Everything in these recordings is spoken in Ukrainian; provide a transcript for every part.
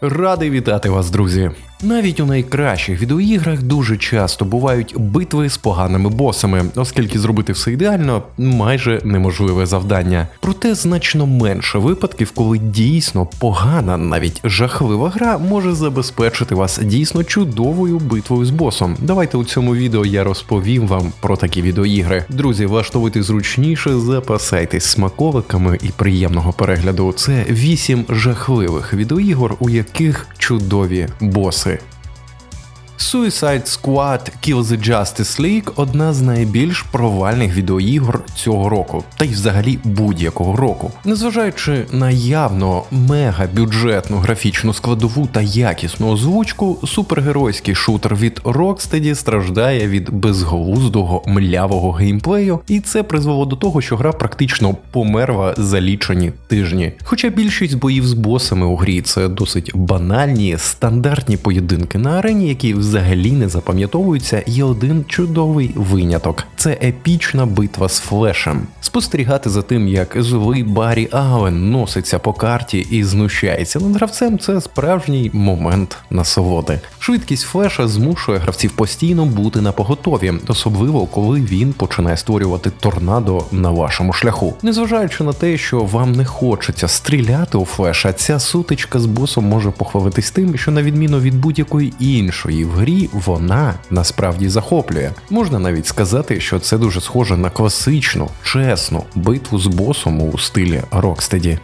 Радий вітати вас, друзі. Навіть у найкращих відеоіграх дуже часто бувають битви з поганими босами, оскільки зробити все ідеально майже неможливе завдання. Проте значно менше випадків, коли дійсно погана, навіть жахлива гра може забезпечити вас дійсно чудовою битвою з босом. Давайте у цьому відео я розповім вам про такі відеоігри. Друзі, влаштовуйте зручніше, запасайтесь смаковиками і приємного перегляду. Це 8 жахливих відеоігор, у яких чудові боси. Suicide Squad Kill the Justice League одна з найбільш провальних відеоігор цього року, та й взагалі будь-якого року. Незважаючи на явно мега-бюджетну графічну складову та якісну озвучку, супергеройський шутер від Rocksteady страждає від безглуздого млявого геймплею, і це призвело до того, що гра практично померла за лічені тижні. Хоча більшість боїв з босами у грі це досить банальні, стандартні поєдинки на арені, які взагалі не запам'ятовуються, є один чудовий виняток: це епічна битва з флешем. Спостерігати за тим, як злий Баррі Аллен носиться по карті і знущається над гравцем, це справжній момент насолоди. Швидкість флеша змушує гравців постійно бути на поготові, особливо коли він починає створювати торнадо на вашому шляху. Незважаючи на те, що вам не хочеться стріляти у флеша, ця сутичка з босом може похвалитись тим, що на відміну від будь-якої іншої в грі вона насправді захоплює. Можна навіть сказати, що це дуже схоже на класичну, чесну битву з босом у стилі Rocksteady.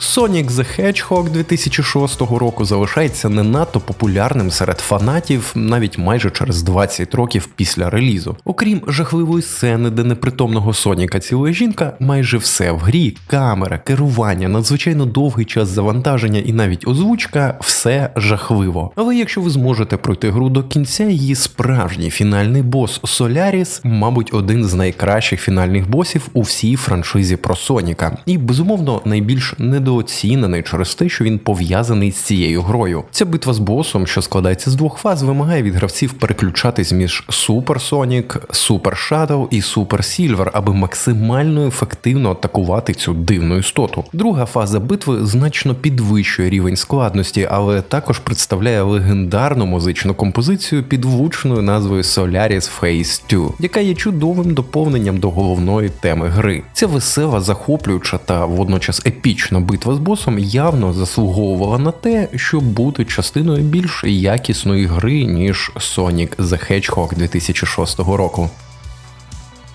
Sonic the Hedgehog 2006 року залишається не надто популярним серед фанатів навіть майже через 20 років після релізу. Окрім жахливої сцени, де непритомного Соніка цілує жінка, майже все в грі, камера, керування, надзвичайно довгий час завантаження і навіть озвучка все жахливо. Але якщо ви зможете пройти гру до кінця, її справжній фінальний бос Соляріс, мабуть, один з найкращих фінальних босів у всій франшизі про Соніка, і безумовно найбільш недооцінений через те, що він пов'язаний з цією грою. Ця битва з босом, що складається з двох фаз, вимагає від гравців переключатись між Super Sonic, Super Shadow і Super Silver, аби максимально ефективно атакувати цю дивну істоту. Друга фаза битви значно підвищує рівень складності, але також представляє легендарну музичну композицію під влучною назвою Solaris Phase 2, яка є чудовим доповненням до головної теми гри. Ця весела, захоплююча та водночас епічна битва з босом явно заслуговувала на те, щоб бути частиною більш якісної гри, ніж Sonic the Hedgehog 2006 року.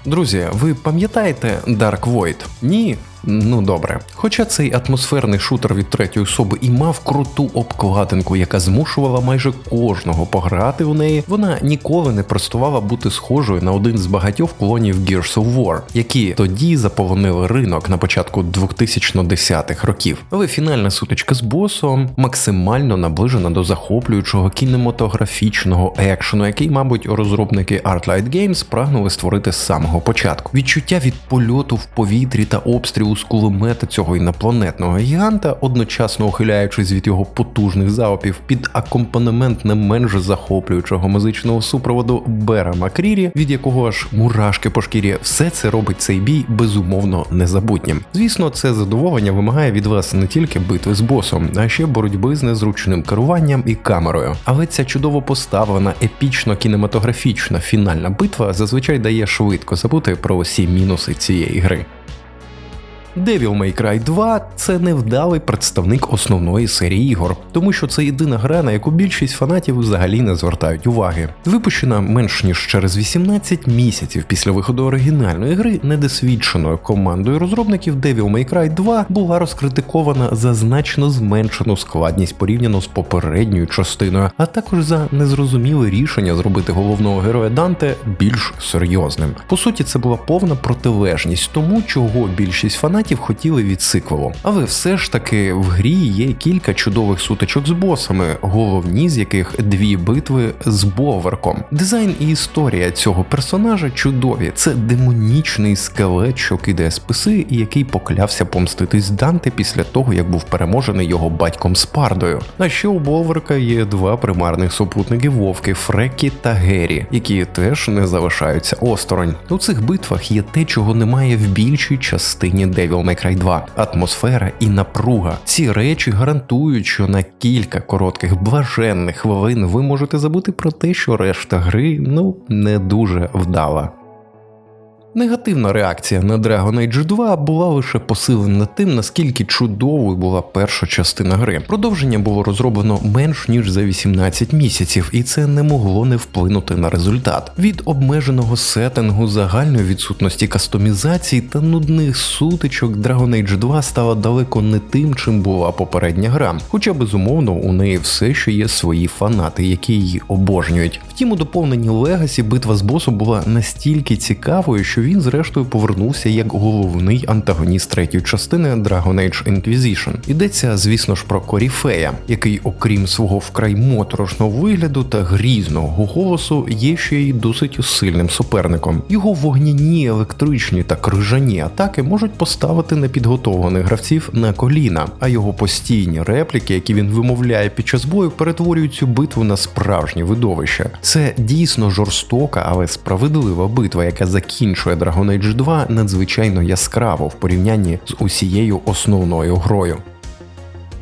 Друзі, ви пам'ятаєте Dark Void? Ні? Ну добре. Хоча цей атмосферний шутер від третьої особи і мав круту обкладинку, яка змушувала майже кожного пограти в неї, вона ніколи не простувала бути схожою на один з багатьох клонів Gears of War, які тоді заполонили ринок на початку 2010-х років. Але фінальна сутичка з босом максимально наближена до захоплюючого кінематографічного екшену, який, мабуть, розробники Artlight Games прагнули створити з самого початку. Відчуття від польоту в повітрі та обстрілу з кулемета цього інопланетного гіганта, одночасно ухиляючись від його потужних залпів під акомпанемент не менш захоплюючого музичного супроводу Бера Макрірі, від якого аж мурашки по шкірі, все це робить цей бій безумовно незабутнім. Звісно, це задоволення вимагає від вас не тільки битви з босом, а ще боротьби з незручним керуванням і камерою. Але ця чудово поставлена, епічно кінематографічна фінальна битва зазвичай дає швидко забути про усі мінуси цієї гри. Devil May Cry 2 це невдалий представник основної серії ігор, тому що це єдина гра, на яку більшість фанатів взагалі не звертають уваги. Випущена менш ніж через 18 місяців після виходу оригінальної гри, недосвідченою командою розробників Devil May Cry 2 була розкритикована за значно зменшену складність порівняно з попередньою частиною, а також за незрозуміле рішення зробити головного героя Данте більш серйозним. По суті, це була повна протилежність тому, чого більшість фанатів фанатів хотіли від сиквелу. Але все ж таки в грі є кілька чудових сутичок з босами, головні з яких дві битви з Боверком. Дизайн і історія цього персонажа чудові. Це демонічний скелет, що кидає списи, і який поклявся помститись Данте після того, як був переможений його батьком Спардою. А ще у Боверка є два примарних супутники Вовки Фрекі та Гері, які теж не залишаються осторонь. У цих битвах є те, чого немає в більшій частині Девіл Devil May Cry 2. Атмосфера і напруга. Ці речі гарантують, що на кілька коротких блаженних хвилин ви можете забути про те, що решта гри ну не дуже вдала. Негативна реакція на Dragon Age 2 була лише посилена тим, наскільки чудовою була перша частина гри. Продовження було розроблено менш ніж за 18 місяців, і це не могло не вплинути на результат. Від обмеженого сеттингу, загальної відсутності кастомізації та нудних сутичок Dragon Age 2 стала далеко не тим, чим була попередня гра. Хоча безумовно у неї все ще є свої фанати, які її обожнюють. Втім, у доповненні Legacy битва з босом була настільки цікавою, що він зрештою повернувся як головний антагоніст третьої частини Dragon Age Inquisition. Йдеться, звісно ж, про Коріфея, який, окрім свого вкрай моторошного вигляду та грізного голосу, є ще й досить сильним суперником. Його вогняні, електричні та крижані атаки можуть поставити непідготовлених гравців на коліна, а його постійні репліки, які він вимовляє під час бою, перетворюють цю битву на справжнє видовище. Це дійсно жорстока, але справедлива битва, яка закінчує Dragon Age 2 надзвичайно яскраво в порівнянні з усією основною грою.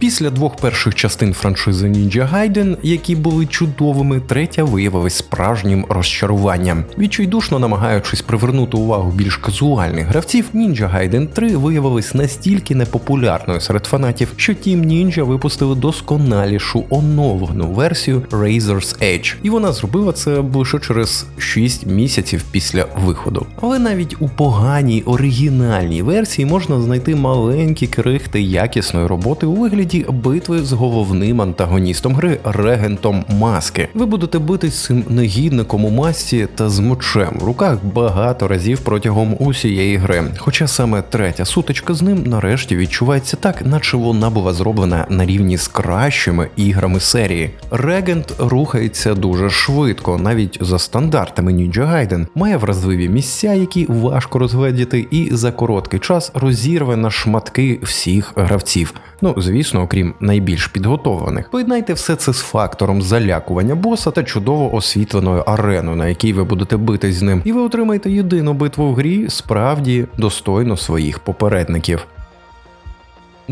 Після двох перших частин франшизи Ninja Gaiden, які були чудовими, третя виявилась справжнім розчаруванням. Відчайдушно намагаючись привернути увагу більш казуальних гравців, Ninja Gaiden 3 виявилась настільки непопулярною серед фанатів, що Team Ninja випустили досконалішу оновлену версію Razor's Edge, і вона зробила це лише через 6 місяців після виходу. Але навіть у поганій оригінальній версії можна знайти маленькі крихти якісної роботи у вигляді битви з головним антагоністом гри регентом маски. Ви будете битись з цим негідником у масці та з мечем в руках багато разів протягом усієї гри. Хоча саме третя сутичка з ним нарешті відчувається так, наче вона була зроблена на рівні з кращими іграми серії. Регент рухається дуже швидко, навіть за стандартами Ninja Gaiden, має вразливі місця, які важко розгледіти, і за короткий час розірве на шматки всіх гравців. Ну, звісно, окрім найбільш підготовлених. Поєднайте все це з фактором залякування боса та чудово освітленою ареною, на якій ви будете битись з ним, і ви отримаєте єдину битву в грі справді достойно своїх попередників.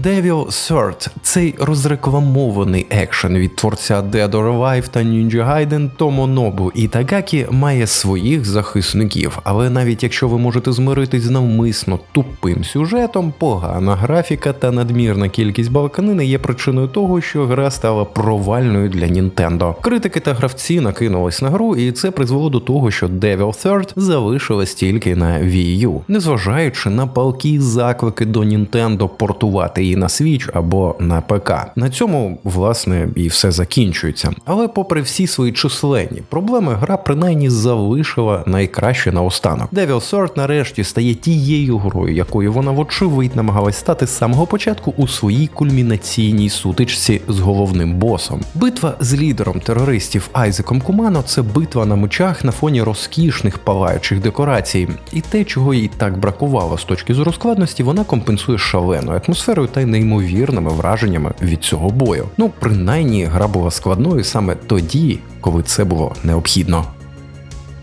Devil Third – цей розрекламований екшен від творця Dead or Alive та Ninja Gaiden Томонобу Ітагакі має своїх захисників, але навіть якщо ви можете змиритись з навмисно тупим сюжетом, погана графіка та надмірна кількість балканини є причиною того, що гра стала провальною для Nintendo. Критики та гравці накинулись на гру, і це призвело до того, що Devil Third залишилась тільки на Wii U, незважаючи на палкі заклики до Nintendo портувати її на Switch або на ПК. На цьому, власне, і все закінчується. Але, попри всі свої численні проблеми, гра принаймні залишила найкраще наостанок. Devil Sword нарешті стає тією грою, якою вона вочевидь намагалась стати з самого початку у своїй кульмінаційній сутичці з головним босом. Битва з лідером терористів Айзеком Кумано це битва на мечах на фоні розкішних палаючих декорацій. І те, чого їй так бракувало з точки зору складності, вона компенсує шаленою атмосферою та й неймовірними враженнями від цього бою. Ну, принаймні, гра була складною саме тоді, коли це було необхідно.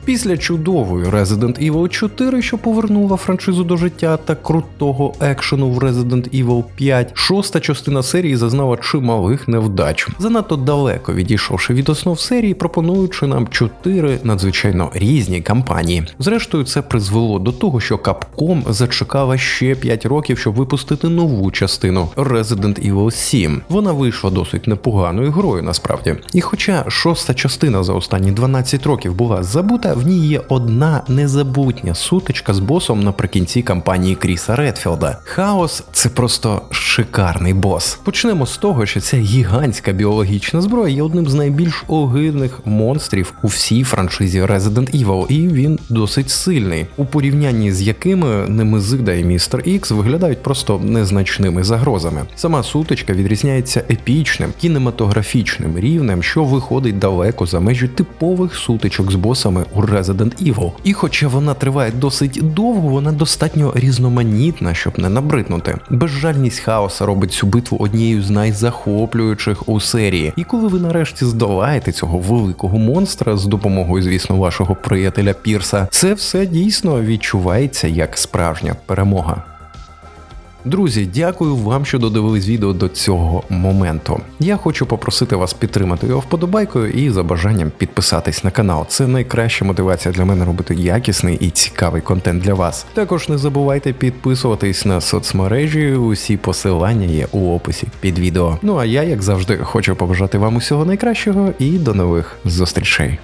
Після чудової Resident Evil 4, що повернула франшизу до життя та крутого екшену в Resident Evil 5, шоста частина серії зазнала чималих невдач. Занадто далеко відійшовши від основ серії, пропонуючи нам чотири надзвичайно різні кампанії. Зрештою, це призвело до того, що Capcom зачекала ще 5 років, щоб випустити нову частину Resident Evil 7. Вона вийшла досить непоганою грою насправді. І хоча шоста частина за останні 12 років була забута, в ній є одна незабутня сутичка з босом наприкінці кампанії Кріса Редфілда. Хаос це просто шикарний бос. Почнемо з того, що ця гігантська біологічна зброя є одним з найбільш огидних монстрів у всій франшизі Resident Evil, і він досить сильний, у порівнянні з якими Немезида і Містер Ікс виглядають просто незначними загрозами. Сама сутичка відрізняється епічним кінематографічним рівнем, що виходить далеко за межі типових сутичок з босами у Resident Evil. І хоча вона триває досить довго, вона достатньо різноманітна, щоб не набриднути. Безжальність хаоса робить цю битву однією з найзахоплюючих у серії. І коли ви нарешті здолаєте цього великого монстра з допомогою, звісно, вашого приятеля Пірса, це все дійсно відчувається як справжня перемога. Друзі, дякую вам, що додивились відео до цього моменту. Я хочу попросити вас підтримати його вподобайкою і за бажанням підписатись на канал. Це найкраща мотивація для мене робити якісний і цікавий контент для вас. Також не забувайте підписуватись на соцмережі. Усі посилання є у описі під відео. Ну а я, як завжди, хочу побажати вам усього найкращого і до нових зустрічей.